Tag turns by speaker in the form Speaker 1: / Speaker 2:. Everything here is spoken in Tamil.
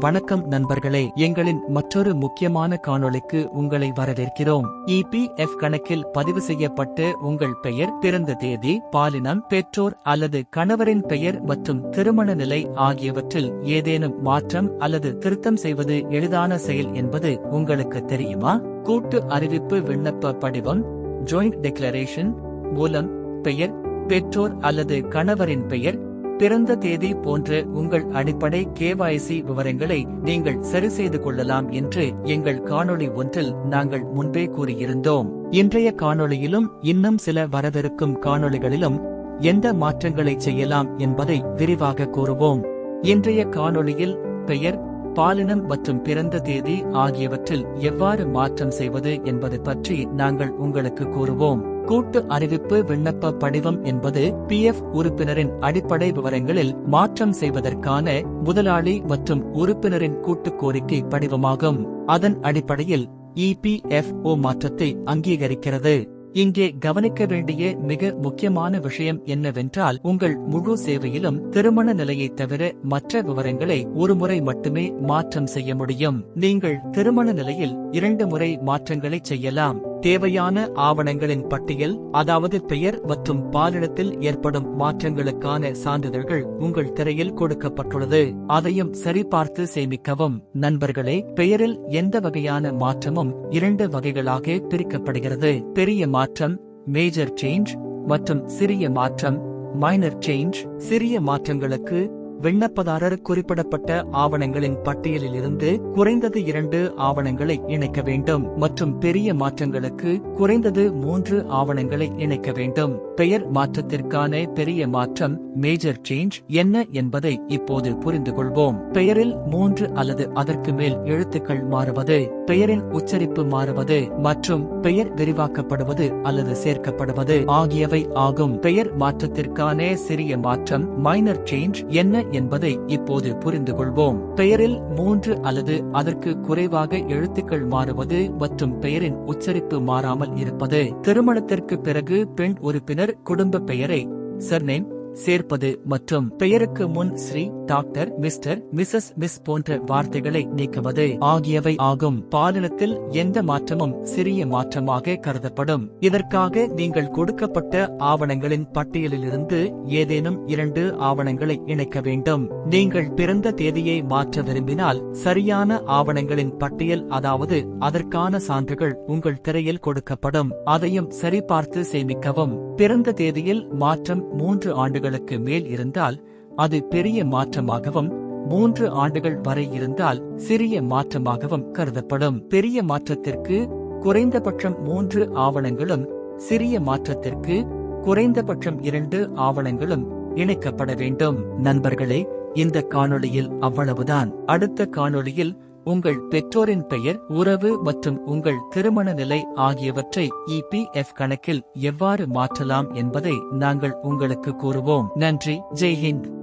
Speaker 1: வணக்கம் நண்பர்களே எங்களின் மற்றொரு முக்கியமான காணொளிக்கு உங்களை வரவேற்கிறோம். இபிஎஃப் கணக்கில் பதிவு செய்யப்பட்டு உங்கள் பெயர் பிறந்த தேதி பாலினம் பெற்றோர் அல்லது கணவரின் பெயர் மற்றும் திருமண நிலை ஆகியவற்றில் ஏதேனும் மாற்றம் அல்லது திருத்தம் செய்வது எளிதான செயல் என்பது உங்களுக்கு தெரியுமா? கூட்டு அறிவிப்பு விண்ணப்ப படிவம் ஜாயிண்ட் டிக்ளரேஷன் மூலம் பெயர் பெற்றோர் அல்லது கணவரின் பெயர் பிறந்த தேதி போன்ற உங்கள் அடிப்படை கேவாய்சி விவரங்களை நீங்கள் சரி செய்து கொள்ளலாம் என்று எங்கள் காணொளி ஒன்றில் நாங்கள் முன்பே கூறியிருந்தோம். இன்றைய காணொளியிலும் இன்னும் சில வரவிருக்கும் காணொளிகளிலும் எந்த மாற்றங்களை செய்யலாம் என்பதை விரிவாக கூறுவோம். இன்றைய காணொளியில் பெயர் பாலினம் மற்றும் பிறந்த தேதி ஆகியவற்றில் எவ்வாறு மாற்றம் செய்வது என்பது பற்றி நாங்கள் உங்களுக்கு கூறுவோம். கூட்டு அறிவிப்பு விண்ணப்ப படிவம் என்பது பிஎஃப் உறுப்பினரின் அடிப்படை விவரங்களில் மாற்றம் செய்வதற்கான முதலாளி மற்றும் உறுப்பினரின் கூட்டு கோரிக்கை படிவமாகும். அதன் அடிப்படையில் இபிஎஃப்ஓ மாற்றத்தை அங்கீகரிக்கிறது. இங்கே கவனிக்க வேண்டிய மிக முக்கியமான விஷயம் என்னவென்றால் உங்கள் முழு சேவையிலும் திருமண நிலையை தவிர மற்ற விவரங்களை ஒருமுறை மட்டுமே மாற்றம் செய்ய முடியும். நீங்கள் திருமண நிலையில் இரண்டு முறை மாற்றங்களை செய்யலாம். தேவையான ஆவணங்களின் பட்டியல் அதாவது பெயர் மற்றும் பாலினத்தில் ஏற்படும் மாற்றங்களுக்கான சான்றிதழ்கள் உங்கள் திரையில் கொடுக்கப்பட்டுள்ளது. அதையும் சரிபார்த்து சேமிக்கவும். நண்பர்களே பெயரில் எந்த வகையான மாற்றமும் இரண்டு வகைகளாக பிரிக்கப்படுகிறது. பெரிய மாற்றம் மேஜர் சேஞ்ச் மற்றும் சிறிய மாற்றம். மைனர் சேஞ்ச் சிறிய மாற்றங்களுக்கு விண்ணப்பதாரர் குறிப்பிடப்பட்ட ஆவணங்களின் பட்டியலில் இருந்து குறைந்தது இரண்டு ஆவணங்களை இணைக்க வேண்டும் மற்றும் பெரிய மாற்றங்களுக்கு குறைந்தது மூன்று ஆவணங்களை இணைக்க வேண்டும். பெயர் மாற்றத்திற்கான பெரிய மாற்றம் மேஜர் சேஞ்ச் என்ன என்பதை இப்போது புரிந்து கொள்வோம் பெயரில் மூன்று அல்லது அதற்கு மேல் எழுத்துக்கள் மாறுவது பெயரின் உச்சரிப்பு மாறுவது மற்றும் பெயர் விரிவாக்கப்படுவது அல்லது சேர்க்கப்படுவது ஆகியவை ஆகும். பெயர் மாற்றத்திற்கான சிறிய மாற்றம் மைனர் சேஞ்ச் என்ன என்பதை இப்போது புரிந்து கொள்வோம் பெயரில் மூன்று அல்லது அதற்கு குறைவாக எழுத்துக்கள் மாறுவது மற்றும் பெயரின் உச்சரிப்பு மாறாமல் இருப்பது. திருமணத்திற்கு பிறகு பெண் உறுப்பினர் குடும்ப பெயரை சர்நேம் சேர்ப்பது மற்றும் பெயருக்கு முன் Sri doctor mister missus miss போன்ற வார்த்தைகளை நீக்குவது ஆகியவை ஆகும். பாலினத்தில் எந்த மாற்றமும் சிறிய மாற்றமாக கருதப்படும். இதற்காக நீங்கள் கொடுக்கப்பட்ட ஆவணங்களின் பட்டியலிலிருந்து ஏதேனும் இரண்டு ஆவணங்களை இணைக்க வேண்டும். நீங்கள் பிறந்த தேதியை மாற்ற விரும்பினால் சரியான ஆவணங்களின் பட்டியல் அதாவது அதற்கான சான்றுகள் உங்கள் திரையில் கொடுக்கப்படும். அதையும் சரிபார்த்து சேமிக்கவும். பிறந்த தேதியில் மாற்றம் மூன்று ஆண்டுகளுக்கு மேல் இருந்தால் அது பெரிய மாற்றமாகவும் மூன்று ஆண்டுகள் வரை இருந்தால் சிறிய மாற்றமாகவும் கருதப்படும். பெரிய மாற்றத்திற்கு குறைந்தபட்சம் மூன்று ஆவணங்களும் சிறிய மாற்றத்திற்கு குறைந்தபட்சம் இரண்டு ஆவணங்களும் இணைக்கப்பட வேண்டும். நண்பர்களே இந்த காணொளியில் அவ்வளவுதான். அடுத்த காணொளியில் உங்கள் பெற்றோரின் பெயர் உறவு மற்றும் உங்கள் திருமண நிலை ஆகியவற்றை இபிஎஃப் கணக்கில் எவ்வாறு மாற்றலாம் என்பதை நாங்கள் உங்களுக்கு கூறுவோம். நன்றி. ஜெய் ஹிந்த்